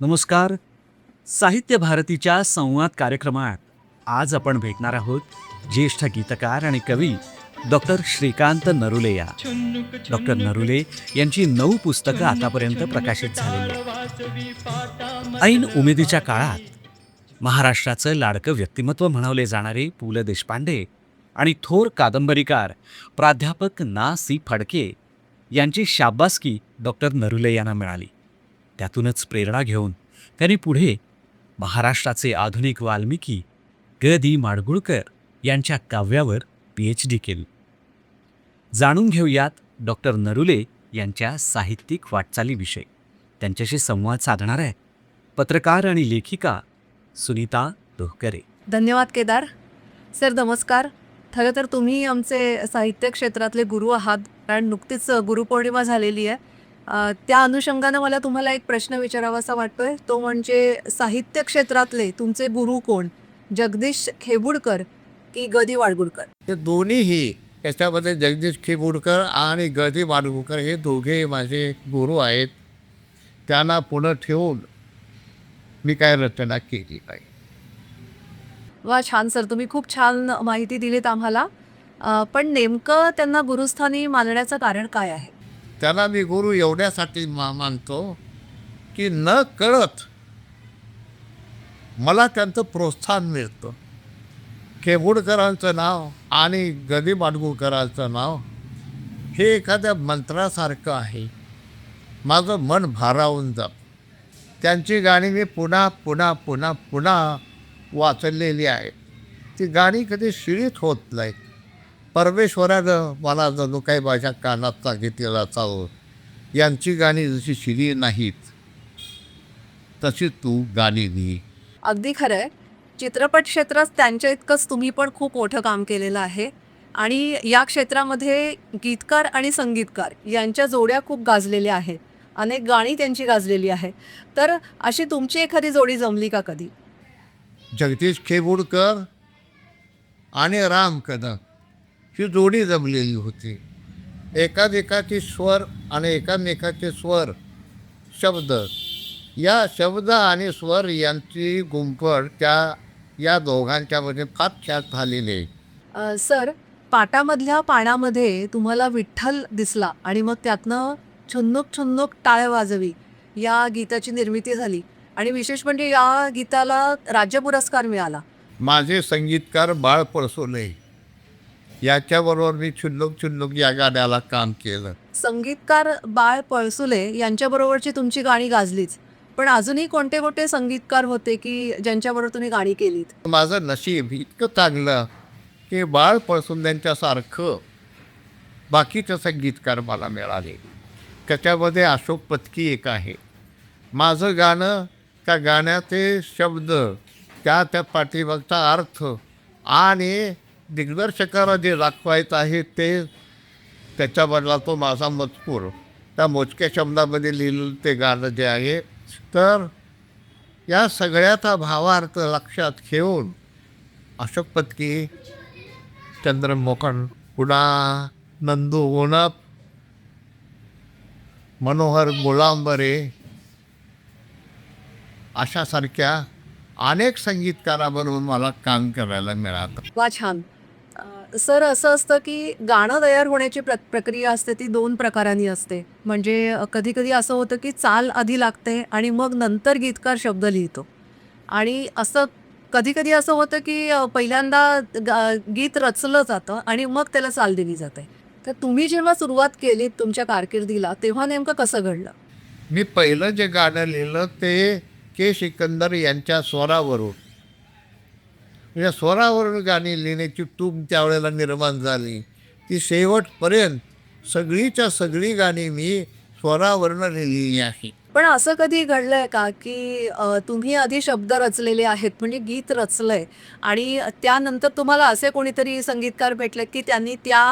नमस्कार. साहित्य भारतीच्या संवाद कार्यक्रमात आज आपण भेटणार आहोत ज्येष्ठ गीतकार आणि कवी डॉक्टर श्रीकांत नरुले या डॉक्टर नरुले यांची नऊ पुस्तकं आतापर्यंत प्रकाशित झालेली आहेत. ऐन उमेदीच्या काळात महाराष्ट्राचं लाडकं व्यक्तिमत्व म्हणवले जाणारे पु ल देशपांडे आणि थोर कादंबरीकार प्राध्यापक ना सी फडके यांची शाबासकी डॉक्टर नरुले यांना मिळाली. त्यातूनच प्रेरणा घेऊन त्यांनी पुढे महाराष्ट्राचे आधुनिक वाल्मिकी ग. दी. माडगुळकर यांच्या काव्यावर पी एच डी केली. जाणून घेऊयात डॉक्टर नरुले यांच्या साहित्यिक वाटचालीविषयी त्यांच्याशी संवाद साधणार आहे पत्रकार आणि लेखिका सुनीता दोहकरे. धन्यवाद केदार. सर नमस्कार. खरं तर तुम्ही आमचे साहित्य क्षेत्रातले गुरु आहात. कारण नुकतीच गुरुपौर्णिमा झालेली आहे. त्या अनुषंगानं मला तुम्हाला एक प्रश्न विचारावासा वाटतोय. तो म्हणजे साहित्य क्षेत्रातले तुमचे गुरु कोण? जगदीश खेबुडकर की गदी वाडगुडकर ते दोन्हीही याच्यामध्ये जगदीश खेबुडकर आणि गदी माडगुळकर हे दोघे माझे गुरु आहेत. त्यांना पुढं ठेवून मी काय रचना केली नाही. वा छान सर. तुम्ही खूप छान माहिती दिलीत आम्हाला. पण नेमकं त्यांना गुरुस्थानी मानण्याचं कारण काय आहे? त्याला मी गुरु एवढ्यासाठी मा मानतो की न कळत मला त्यांचं प्रोत्साहन मिळतं. खेबुडकरांचं नाव आणि गदी माडगुळकरांचं नाव हे एखाद्या मंत्रासारखं आहे. माझं मन भारावून जात. त्यांची गाणी मी पुन्हा पुन्हा पुन्हा पुन्हा वाचलेली आहे ती गाणी कधी शिळीत होत नाहीत. परमेश्वरानं मला जणू काही माझ्या कानात सांगितलेलं असावं यांची गाणी जशी शिरी नाहीत तशी तू गाणी लिही अगदी खरं आहे. चित्रपट क्षेत्रात त्यांच्या इतकंच तुम्ही पण खूप मोठं काम केलेलं आहे. आणि या क्षेत्रामध्ये गीतकार आणि संगीतकार यांच्या जोड्या खूप गाजलेल्या आहेत. अनेक गाणी त्यांची गाजलेली आहे. तर अशी तुमची एखादी जोडी जमली का कधी? जगदीश खेबुडकर आणि राम कदम. ही जोडी जमलेली होती. एकामेकाचे स्वर आणि एकामेकाचे स्वर शब्द. या शब्द आणि स्वर यांची गुंफड त्या या दोघांच्यामध्ये फार छान झालेली आहे. सर पाटामधल्या पाण्यामध्ये तुम्हाला विठ्ठल दिसला आणि मग त्यातनं छुन्नुक छुन्नुक टाळ वाजवी या गीताची निर्मिती झाली आणि विशेष म्हणजे या गीताला राज्य पुरस्कार मिळाला. माझे संगीतकार बाळ पळसोले याच्याबरोबर मी छुल्लुक छुल्लुक या गाण्याला काम केलं. संगीतकार बाळ पळसुले यांच्याबरोबरची तुमची गाणी गाजलीच. पण अजूनही कोणते कोणते संगीतकार होते की ज्यांच्याबरोबर तुम्ही गाणी केलीत? माझं नशीब इतकं चांगलं की बाळ पळसुंद्यांच्यासारखं बाकीचे संगीतकार मला मिळाले. त्याच्यामध्ये अशोक पत्की एक आहे. माझं गाणं त्या गाण्याचे शब्द त्या त्या पाठीमागचा अर्थ आणि दिग्दर्शकाला जे दाखवायचं आहे ते त्याच्यामधला तो माझा मजकूर. त्या मोजक्या शब्दामध्ये लिहिलेलं ते गाणं जे आहे. तर या सगळ्याचा भावार्थ लक्षात घेऊन अशोक पत्की मोकण पुन्हा नंदू उणप मनोहर गुलांबरे अशासारख्या अनेक संगीतकाराबरोबर मला काम करायला मिळालं. वा छान. सर असं असतं की गाणं तयार होण्याची प्र प्रक्रिया असते ती दोन प्रकारांनी असते. म्हणजे कधी कधी असं होतं की चाल आधी लागते आणि मग नंतर गीतकार शब्द लिहितो. आणि असं कधी कधी असं होतं की पहिल्यांदा गा- गीत रचलं जातं आणि मग त्याला चाल दिली जाते. तर तुम्ही जेव्हा सुरुवात केली तुमच्या कारकिर्दीला तेव्हा नेमकं कसं घडलं? मी पहिलं जे गाणं लिहिलं ते के. सिकंदर यांच्या स्वरावरून. या स्वरावरून गाणी लिहिण्याची टूम त्यावेळेला निर्माण झाली. ती शेवटपर्यंत सगळीच्या सगळी गाणी मी स्वरावरून लिहिली आहे. पण असं कधी घडलंय का की अ, तुम्ही आधी शब्द रचलेले आहेत म्हणजे गीत रचलंय आणि त्यानंतर तुम्हाला असे कोणीतरी संगीतकार भेटले की त्यांनी त्या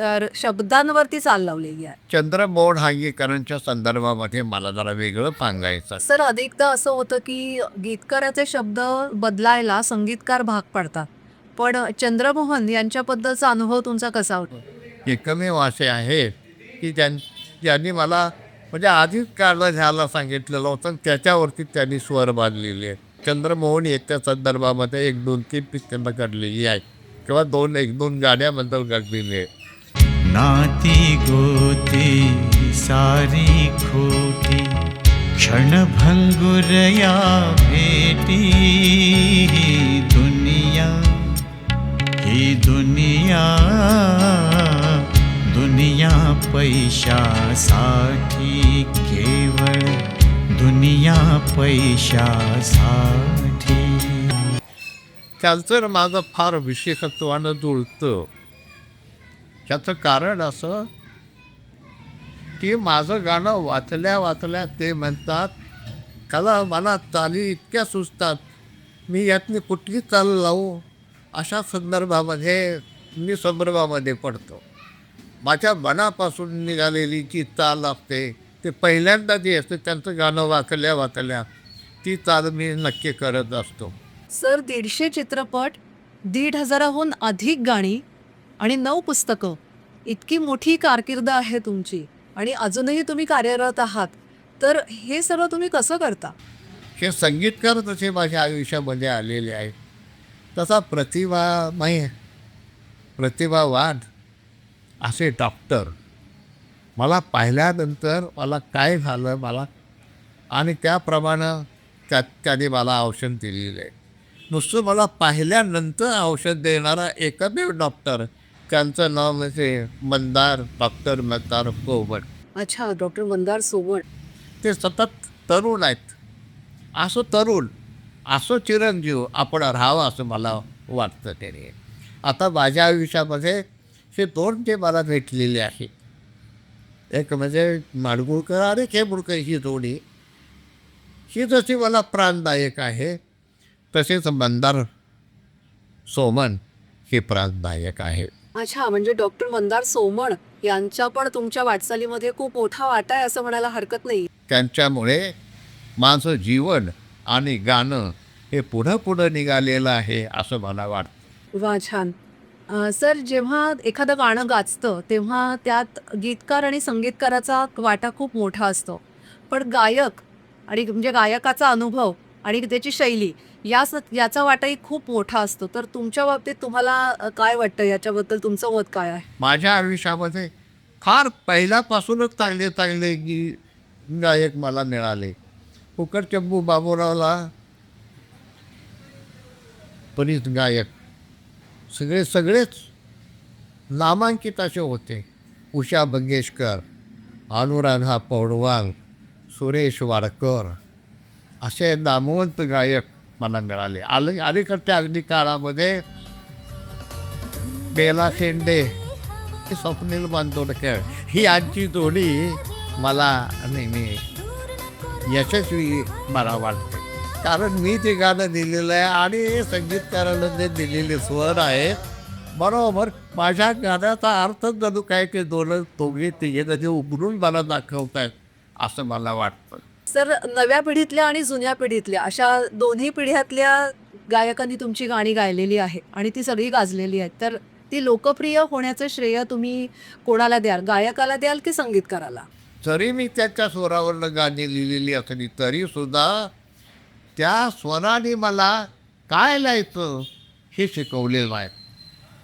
अ, शब्दांवरती चाल लावलेली आहे? चंद्रमोहन हांगीकरांच्या संदर्भामध्ये मला जरा वेगळं सांगायचं सर अनेकदा असं होतं की गीतकाराचे शब्द बदलायला संगीतकार भाग पडतात. पण चंद्रमोहन यांच्याबद्दलचा अनुभव तुमचा कसा होता? एकमेव असे आहेत की ज्यां ज्यांनी मला म्हणजे आधीच काढलं ह्याला सांगितलेलं होतं त्याच्यावरती त्यांनी स्वर बांधलेले आहे चंद्रमोहन येत्या संदर्भामध्ये एक दोन तीन पिक्चरला काढलेली आहे किंवा दोन एक दोन गाण्याबद्दल काढलेली आहे नाती गोती सारी खोटी क्षणभंगुर या भेटी ही दुनिया ही दुनिया. दुनिया पैशासाठी केवळ दुनिया पैशासाठी. त्यांचं माझं फार विशेषत्वानं जुळतं. त्याचं कारण असं की माझं गाणं वाचल्या वाचल्या ते म्हणतात कला मला चाली इतक्या सुचतात मी यातली कुठली चाल लावू? अशा संदर्भामध्ये मी संदर्भामध्ये पडतो. माझ्या मनापासून निघालेली जी चाल असते ते पहिल्यांदा जी असते त्यांचं गाणं वाचल्या वाचल्या ती चाल मी नक्की करत असतो. सर दीडशे चित्रपट दीड हजाराहून अधिक गाणी आणि नऊ पुस्तकं. इतकी मोठी कारकीर्द आहे तुमची आणि अजूनही तुम्ही कार्यरत आहात. तर हे सगळं तुम्ही कसं करता? हे संगीतकार तसे माझ्या आयुष्यामध्ये आलेले आहेत. तसा प्रतिभामय प्रतिभावान असे डॉक्टर मला पाहिल्यानंतर मला काय झालं मला आणि त्याप्रमाणे त्या त्याने मला औषध दिलेलं. आहे नुसतं मला पाहिल्यानंतर औषध देणारा एकमेव डॉक्टर त्यांचं नाव म्हणजे मंदार डॉक्टर मंदार कोवट अच्छा डॉक्टर मंदार सोबण ते सतत तरुण आहेत. असं तरुण असं चिरंजीव आपण राहावं असं मला वाटतं त्याने. आता माझ्या आयुष्यामध्ये हे दोन ते मला भेटलेले आहे. एक म्हणजे माडगुळकर आणि खेबुळकर ही जोडी ही जशी मला प्राणदायक आहे तसेच मंदार सोमन हे प्राणदायक आहे. अच्छा म्हणजे डॉक्टर मंदार सोमण यांच्या पण तुमच्या वाटचालीमध्ये खूप मोठा वाटा आहे असं म्हणायला हरकत नाही. त्यांच्यामुळे माझं जीवन आणि गाणं हे पुढं पुढं निघालेलं आहे असं मला वाटतं. वा छान. सर जेव्हा एखादं गाणं गाजतं तेव्हा त्यात गीतकार आणि संगीतकाराचा वाटा खूप मोठा असतो. पण गायक आणि म्हणजे गायकाचा अनुभव आणि त्याची शैली या स याचा वाटाही खूप मोठा असतो. तर तुमच्या बाबतीत तुम्हाला काय वाटतं? याच्याबद्दल तुमचं मत काय आहे? माझ्या आयुष्यामध्ये फार पहिल्यापासूनच चांगले चांगले गी गायक मला मिळाले. कुकर चंबू बाबूरावला परित गायक सगळे सगळेच नामांकित असे होते. उषा बंगेशकर अनुराधा पौडवाल सुरेश वाडकर असे नामवंत गायक मला मिळाले. आले अलीकडच्या अगदी काळामध्ये बेला शेंडे स्वप्नील बांदोडकर ही आजची जोडी मला नेहमी यशस्वी मला वाटते. कारण मी ते गाणं दिलेलं आहे आणि संगीतकारानं जे दिलेले स्वर आहेत बरोबर. माझ्या गाण्याचा अर्थ जणू काय ते दोन दोघे तिघे त्याचे उघडून मला दाखवत आहेत असं मला वाटतं. सर नव्या पिढीतल्या आणि जुन्या पिढीतल्या अशा दोन्ही पिढ्यातल्या गायकांनी तुमची गाणी गायलेली आहे आणि ती सगळी गाजलेली आहेत. तर ती लोकप्रिय होण्याचं श्रेय तुम्ही कोणाला द्याल? गायकाला द्याल की संगीतकाराला? जरी मी त्याच्या स्वरावरनं गाणी लिहिलेली असली तरीसुद्धा त्या स्वराने मला काय लिहायचं हे शिकवलेलं आहे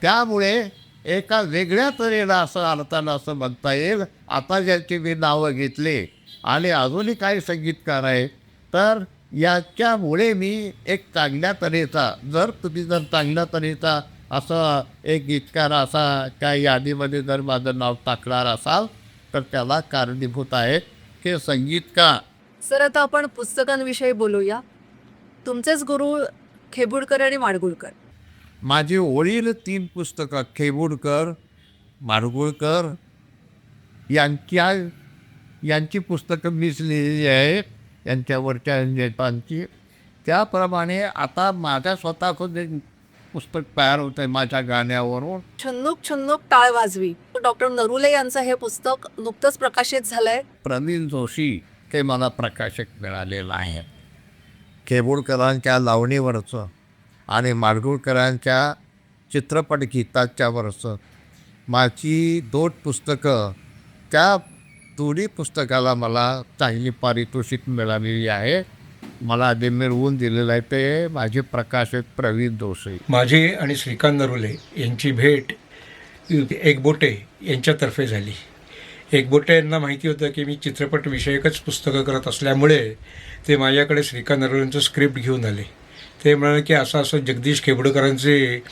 त्यामुळे एका वेगळ्या तऱ्हेनं असं अर्थानं असं म्हणता येईल. आता ज्याची मी नावं घेतले आणि अजूनही काही संगीतकार आहेत तर याच्यामुळे मी एक चांगल्या तऱ्हेचा जर तुम्ही जर चांगल्या तऱ्हेचा असं एक गीतकार असा त्या यादीमध्ये जर माझं नाव टाकणार असाल तर त्याला कारणीभूत आहे हे संगीतकार. सर आता आपण पुस्तकांविषयी बोलूया. तुमचेच गुरु खेबुडकर आणि माडगुळकर. माझी ओळील तीन पुस्तकं खेबुडकर माडगुळकर यांच्या यांची पुस्तकं मीच लिहिलेली आहेत यांच्यावरच्या नेतांची त्याप्रमाणे आता माझ्या स्वतःचं जे पुस्तक तयार होतं आहे माझ्या गाण्यावरून. छन्नुक छन्नुक टाळ वाजवी. डॉक्टर नरुले यांचं हे पुस्तक नुकतंच प्रकाशित झालंय. प्रवीण जोशी ते मला प्रकाशक मिळालेलं आहे. केबुडकरांच्या लावणीवरचं आणि माडगुळकरांच्या चित्रपट गीताच्यावरचं माझी दोन पुस्तकं त्या दोन्ही पुस्तकाला मला चांगली पारितोषिक मिळालेली आहे. मला जे मिळवून दिलेलं आहे ते माझे प्रकाशित प्रवीण दोसे माझे आणि श्रीकांत नरुले यांची भेट एकबोटे यांच्यातर्फे झाली. एकबोटे यांना माहिती होतं की मी चित्रपट विषयकच पुस्तकं करत असल्यामुळे ते माझ्याकडे श्रीकांत नरुलेंचं स्क्रिप्ट घेऊन आले. ते म्हणाले की असं असं जगदीश खेबडकरांचे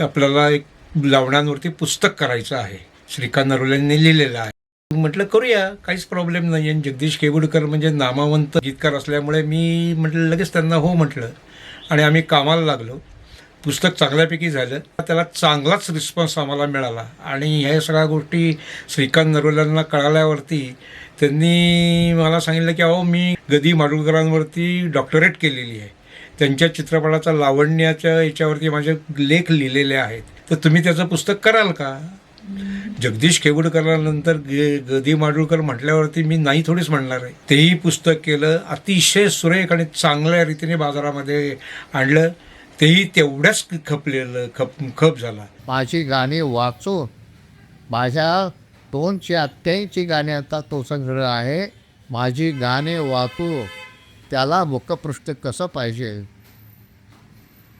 आपल्याला एक लावण्यांवरती पुस्तक करायचं आहे. श्रीकांत नरुलेंनी लिहिलेलं आहे. म्हटलं करूया काहीच प्रॉब्लेम नाही. आणि जगदीश केवडकर म्हणजे नामावंत गीतकार असल्यामुळे मी म्हटलं लगेच त्यांना हो म्हटलं. आणि आम्ही कामाला लागलो. पुस्तक चांगल्यापैकी झालं. त्याला चांगलाच रिस्पॉन्स आम्हाला मिळाला. आणि ह्या सगळ्या गोष्टी श्रीकांत नरोल्यांना कळाल्यावरती त्यांनी मला सांगितलं की अहो मी गदी माडगुळकरांवरती डॉक्टरेट केलेली आहे. त्यांच्या चित्रपटाचा लावण्याच्या याच्यावरती माझे लेख लिहिलेले आहेत. तर तुम्ही त्याचं पुस्तक कराल का? जगदीश केवडकरांनंतर गदी माडगुळकर म्हटल्यावरती मी नाही थोडीच म्हणणार आहे. तेही पुस्तक केलं अतिशय सुरेख आणि चांगल्या रीतीने बाजारामध्ये आणलं. तेही तेवढ्याच खपलेलं खप खप झाला. माझी गाणी वाचून माझ्या दोनशे अठ्ठ्याऐंशी गाण्याचा तो संग्रह आहे. माझी गाणे वाचू त्याला मुखपृष्ठ कसं पाहिजे?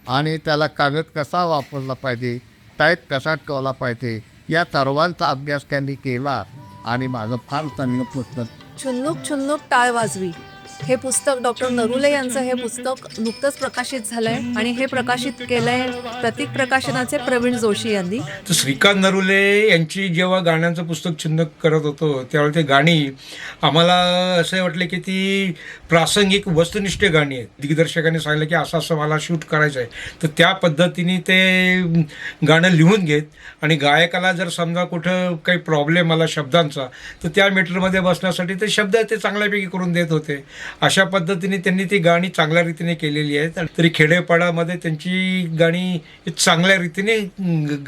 आणि त्याला कागद कसा वापरला पाहिजे? टाईप कसा ठेवला पाहिजे? या सर्वांचा अभ्यास त्यांनी केला आणि माझं फार चांगलं पुस्तक छुन्नुक छुन्नुक टाळ वाजवी. हे पुस्तक डॉक्टर नरुले यांचं हे पुस्तक नुकतंच प्रकाशित झालंय आणि हे प्रकाशित केलंय प्रतीक प्रकाशनाचे प्रवीण जोशी यांनी. तर श्रीकांत नरुले यांची जेव्हा गाण्यांचं पुस्तक छंद करत होतो त्यावेळी ते गाणी आम्हाला असे वाटले की ती प्रासंगिक वस्तुनिष्ठ गाणी आहेत. दिग्दर्शकाने सांगितलं की असं असं मला शूट करायचं आहे. तर त्या पद्धतीने ते गाणं लिहून घेत आणि गायकाला जर समजा कुठं काही प्रॉब्लेम आला शब्दांचा तर त्या मीटरमध्ये बसण्यासाठी ते शब्द ते चांगल्यापैकी करून देत होते. अशा पद्धतीने त्यांनी ती गाणी चांगल्या रीतीने केलेली आहेत. आणि तरी खेडेपाड्यामध्ये त्यांची गाणी चांगल्या रीतीने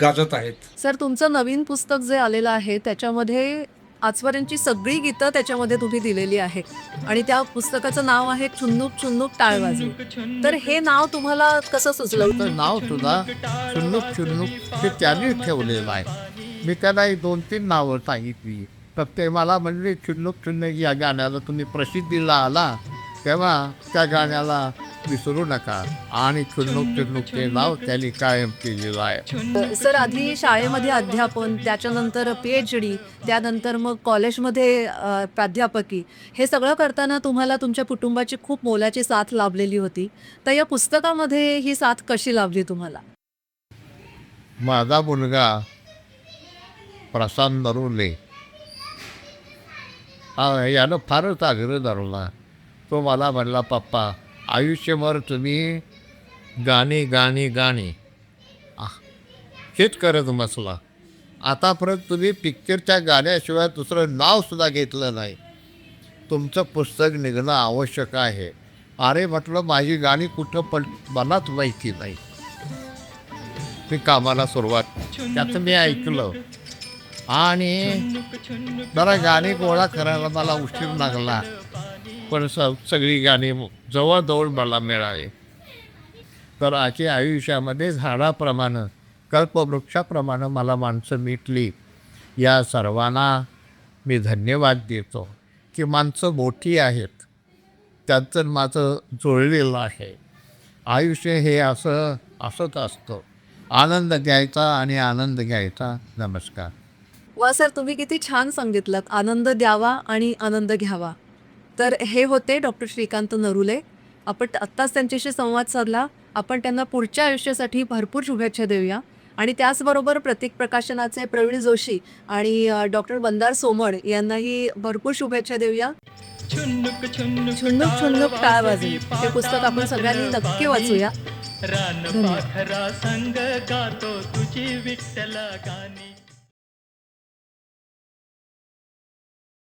गाजत आहेत. सर तुमचं नवीन पुस्तक जे आलेलं आहे त्याच्यामध्ये आजपर्यंतची सगळी गीतं त्याच्यामध्ये तुम्ही दिलेली आहेत आणि त्या पुस्तकाचं नाव आहे चुन्नुक चुन्नुक टाळ वाजवी तर हे नाव तुम्हाला कसं सुचलं? तर नाव सुद्धा चुन्नुक चुन्नुक ते त्यांनी ठेवलेलं आहे. मी त्याला दोन तीन नावं सांगितली. तर ते मला म्हणले चुन्नुक चुन्नुक या गाण्याला तुम्ही प्रसिद्धीला आला तेव्हा त्या गाण्याला विसरू नका. आणि चुन्नुक चुन्नुक ते नाव त्यांनी कायम केलेलं आहे. सर आधी शाळेमध्ये अध्यापन त्याच्यानंतर पी एच डी त्यानंतर मग कॉलेजमध्ये प्राध्यापकी हे सगळं करताना तुम्हाला तुमच्या कुटुंबाची खूप मोलाची साथ लाभलेली होती. तर या पुस्तकामध्ये ही साथ कशी लाभली तुम्हाला? माझा मुलगा प्रशांत नरुले यानं फारच आग्रह धरला. तो मला म्हणला पप्पा आयुष्यभर तुम्ही गाणी गाणी गाणी. हेच करत बसला. आतापर्यंत तुम्ही पिक्चरच्या गाण्याशिवाय दुसरं नावसुद्धा घेतलं नाही. तुमचं पुस्तक निघणं आवश्यक आहे. अरे म्हटलं माझी गाणी कुठं पण मनात माहिती नाही. मी कामाला सुरुवात त्याचं मी ऐकलं. आणि जरा गाणी गोळा करायला मला उशीर लागला. पण स सगळी गाणी जवळजवळ मला मिळाली. तर आजच्या आयुष्यामध्ये झाडाप्रमाणे कल्पवृक्षाप्रमाणे मला माणसं मिटली. या सर्वांना मी धन्यवाद देतो. की माणसं मोठी आहेत. त्यांचं माझं जुळलेलं आहे. आयुष्य हे असं असंच असतं. आनंद घ्यायचा आणि आनंद घ्यायचा. नमस्कार. वा सर तुम्ही किती छान सांगितलं आनंद द्यावा आणि आनंद घ्यावा. तर हे होते डॉक्टर श्रीकांत नरुले. आपण आत्ताच त्यांच्याशी संवाद साधला. आपण त्यांना पुढच्या आयुष्यासाठी भरपूर शुभेच्छा देऊया. आणि त्याचबरोबर प्रतीक प्रकाशनाचे प्रवीण जोशी आणि डॉक्टर बंदार सोमड यांनाही भरपूर शुभेच्छा देऊया. छुन्नुक छुन्नुक टाळ वाजवी हे पुस्तक आपण सगळ्यांनी नक्की वाचूया. रान पाखरा संग गातो तुझी विठ्ठला गाणी.